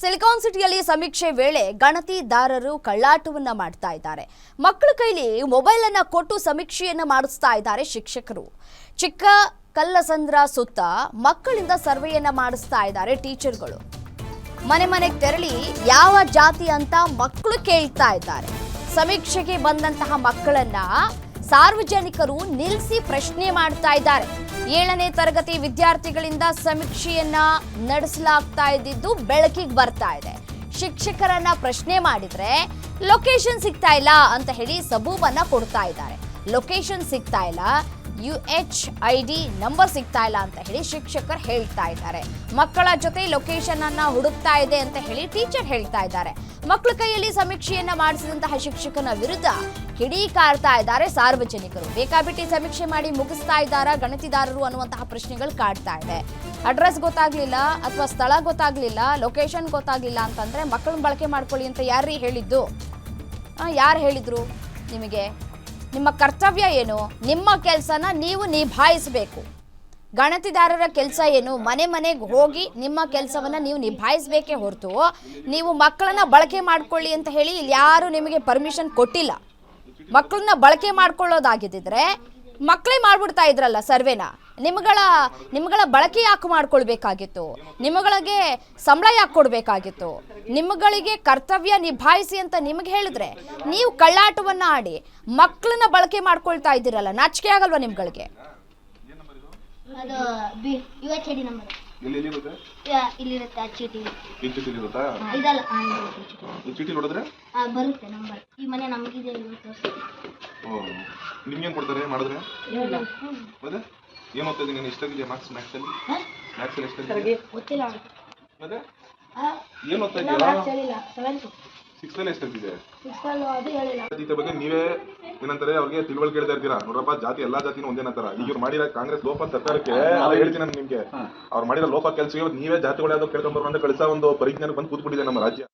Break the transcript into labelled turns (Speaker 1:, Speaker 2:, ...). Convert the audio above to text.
Speaker 1: Silicon ಸಿಟಿಯಲ್ಲಿ ಸಮೀಕ್ಷೆ ವೇಳೆ ಗಣತಿದಾರರು ಕಳ್ಳಾಟವನ್ನ ಮಾಡ್ತಾ ಇದ್ದಾರೆ. ಮಕ್ಕಳ ಕೈಲಿ ಮೊಬೈಲ್ ಅನ್ನ ಕೊಟ್ಟು ಸಮೀಕ್ಷೆಯನ್ನ ಮಾಡಿಸ್ತಾ ಇದ್ದಾರೆ ಶಿಕ್ಷಕರು. ಚಿಕ್ಕ ಕಲ್ಲಸಂದ್ರ ಸುತ್ತ ಮಕ್ಕಳಿಂದ ಸರ್ವೆಯನ್ನ ಮಾಡಿಸ್ತಾ ಇದ್ದಾರೆ ಟೀಚರ್ಗಳು. ಮನೆ ಮನೆಗೆ ತೆರಳಿ ಯಾವ ಜಾತಿ ಅಂತ ಮಕ್ಕಳು ಕೇಳ್ತಾ ಇದ್ದಾರೆ. ಸಮೀಕ್ಷೆಗೆ ಬಂದಂತಹ ಮಕ್ಕಳನ್ನ ಸಾರ್ವಜನಿಕರು ನಿಲ್ಲಿಸಿ ಪ್ರಶ್ನೆ ಮಾಡ್ತಾ ಇದ್ದಾರೆ. ಏಳನೇ ತರಗತಿ ವಿದ್ಯಾರ್ಥಿಗಳಿಂದ ಸಮೀಕ್ಷೆಯನ್ನ ನಡೆಸಲಾಗ್ತಾ ಇದ್ದಿದ್ದು ಬೆಳಕಿಗೆ ಬರ್ತಾ ಇದೆ. ಶಿಕ್ಷಕರನ್ನ ಪ್ರಶ್ನೆ ಮಾಡಿದ್ರೆ, ಲೊಕೇಶನ್ ಸಿಗ್ತಾ ಇಲ್ಲ ಅಂತ ಹೇಳಿ ಸಬೂಬನ್ನ ಕೊಡ್ತಾ ಇದ್ದಾರೆ. ಲೊಕೇಶನ್ ಸಿಗ್ತಾ ಇಲ್ಲ. U H I D number ಸಿಗ್ತಾ ಇಲ್ಲ ಅಂತ ಹೇಳಿ ಶಿಕ್ಷಕರು ಹೇಳ್ತಾ ಇದ್ದಾರೆ. ಮಕ್ಕಳ ಜೊತೆ ಲೊಕೇಶನ್ ಅನ್ನ ಹುಡುಕ್ತಾ ಇದೆ ಅಂತ ಹೇಳಿ ಟೀಚರ್ ಹೇಳ್ತಾ ಇದ್ದಾರೆ. ಮಕ್ಕಳ ಕೈಯಲ್ಲಿ ಸಮೀಕ್ಷೆಯನ್ನ ಮಾಡಿಸಿದಂತಹ ಶಿಕ್ಷಕನ ವಿರುದ್ಧ ಕಿಡಿಕಾರ್ತಾ ಇದ್ದಾರೆ ಸಾರ್ವಜನಿಕರು. ಬೇಕಾಬಿಟ್ಟಿ ಸಮೀಕ್ಷೆ ಮಾಡಿ ಮುಗಿಸ್ತಾ ಇದ್ದಾರಾ, ಗಣತಿದಾರರು ಅನ್ನುವಂತಹ ಪ್ರಶ್ನೆಗಳು ಕಾಡ್ತಾ ಇದೆ. ಅಡ್ರೆಸ್ ಗೊತ್ತಾಗ್ಲಿಲ್ಲ ಅಥವಾ ಸ್ಥಳ ಗೊತ್ತಾಗ್ಲಿಲ್ಲ ಲೊಕೇಶನ್ ಗೊತ್ತಾಗ್ಲಿಲ್ಲ ಅಂತಂದ್ರೆ ಮಕ್ಕಳನ್ನ ಬಳಕೆ ಮಾಡ್ಕೊಳ್ಳಿ ಅಂತ ಯಾರೀ ಹೇಳಿದ್ದು? ಯಾರು ಹೇಳಿದ್ರು ನಿಮಗೆ? ನಿಮ್ಮ ಕರ್ತವ್ಯ ಏನು? ನಿಮ್ಮ ಕೆಲಸನ ನೀವು ನಿಭಾಯಿಸಬೇಕು. ಗಣತಿದಾರರ ಕೆಲಸ ಏನು? ಮನೆ ಮನೆಗೆ ಹೋಗಿ ನಿಮ್ಮ ಕೆಲಸವನ್ನು ನೀವು ನಿಭಾಯಿಸಬೇಕೇ ಹೊರತು ನೀವು ಮಕ್ಕಳನ್ನ ಬಳಕೆ ಮಾಡಿಕೊಳ್ಳಿ ಅಂತ ಹೇಳಿ ಇಲ್ಲಿ ಯಾರು ನಿಮಗೆ ಪರ್ಮಿಷನ್ ಕೊಟ್ಟಿಲ್ಲ. ಮಕ್ಕಳನ್ನ ಬಳಕೆ ಮಾಡ್ಕೊಳ್ಳೋದಾಗಿದ್ದಿದ್ರೆ ಮಕ್ಕಳೇ ಮಾಡ್ಬಿಡ್ತಾ ಇದ್ರಲ್ಲ ಸರ್ವೆನ? ನಿಮ್ಗಳ ನಿಮ್ಗಳ ಬಳಕೆ ಯಾಕೆ ಮಾಡ್ಕೊಳ್ಬೇಕಾಗಿತ್ತು? ನಿಮಗಳಿಗೆ ಸಂಬಳ ಯಾಕೆ ಕೊಡಬೇಕಾಗಿತ್ತು? ನಿಮ್ಗಳಿಗೆ ಕರ್ತವ್ಯ ನಿಭಾಯಿಸಿ ಅಂತ ನಿಮಗೆ ಹೇಳಿದ್ರೆ ನೀವು ಕಳ್ಳಾಟವನ್ನ ಆಡಿ ಮಕ್ಕಳನ್ನ ಬಳಕೆ ಮಾಡ್ಕೊಳ್ತಾ ಇದ್ದೀರಲ್ಲ ನಾಚಿಕೆ ಆಗಲ್ವಾ ನಿಮ್ಗಳಿಗೆ?
Speaker 2: ಚೀಟಿ.
Speaker 3: ಏನು ಓದ್ತಾ ಇದ್ದೀನಿ ನೀನು ಎಷ್ಟಾಗಿದೆ ಮಾರ್ಕ್ಸ್ ಮ್ಯಾಥ್ಸಲ್ಲಿ ಮ್ಯಾಥ್ಸಲ್ಲಿ ಎಷ್ಟಾಗಿದೆ
Speaker 2: ಗೊತ್ತಿಲ್ಲ
Speaker 3: ಮತ್ತೆ? ಏನು ಓದ್ತಾ ಇದೆಯಾ ಸಿಕ್ಸ್ತಲ್ಲಿ ಎಷ್ಟಾಗಿದೆ ಜಾತಿ ಬಗ್ಗೆ ನೀವೇ ಏನಂತಾರೆ ಅವ್ರಿಗೆ ತಿಳುವಳಿಕೆ ಹೇಳ್ತಾ ಇರ್ತೀರಾ? ನೋಡ್ರಪ್ಪ ಜಾತಿ ಎಲ್ಲಾ ಜಾತಿನೂ ಒಂದೇನಂತಾರ ಈಗ ಇವ್ರು ಮಾಡಿರೋ ಕಾಂಗ್ರೆಸ್ ಲೋಪ ಸರ್ಕಾರಕ್ಕೆ ಹೇಳ್ತೀನಿ ನಾನು ನಿಮ್ಗೆ. ಅವ್ರು ಮಾಡಿರೋ ಲೋಪ ಕೆಲಸ ನೀವೇ ಜಾತಿಗಳು ಯಾವ್ದು ಕೇಳ್ಕೊಂಡ್ ಬರೋ ಅಂತ ಕಳಿಸೋ ಒಂದು ಪರಿಜ್ಞಾನ ಬಂದು ಕೂತ್ಬಿಟ್ಟಿದೆ ನಮ್ಮ ರಾಜ್ಯ.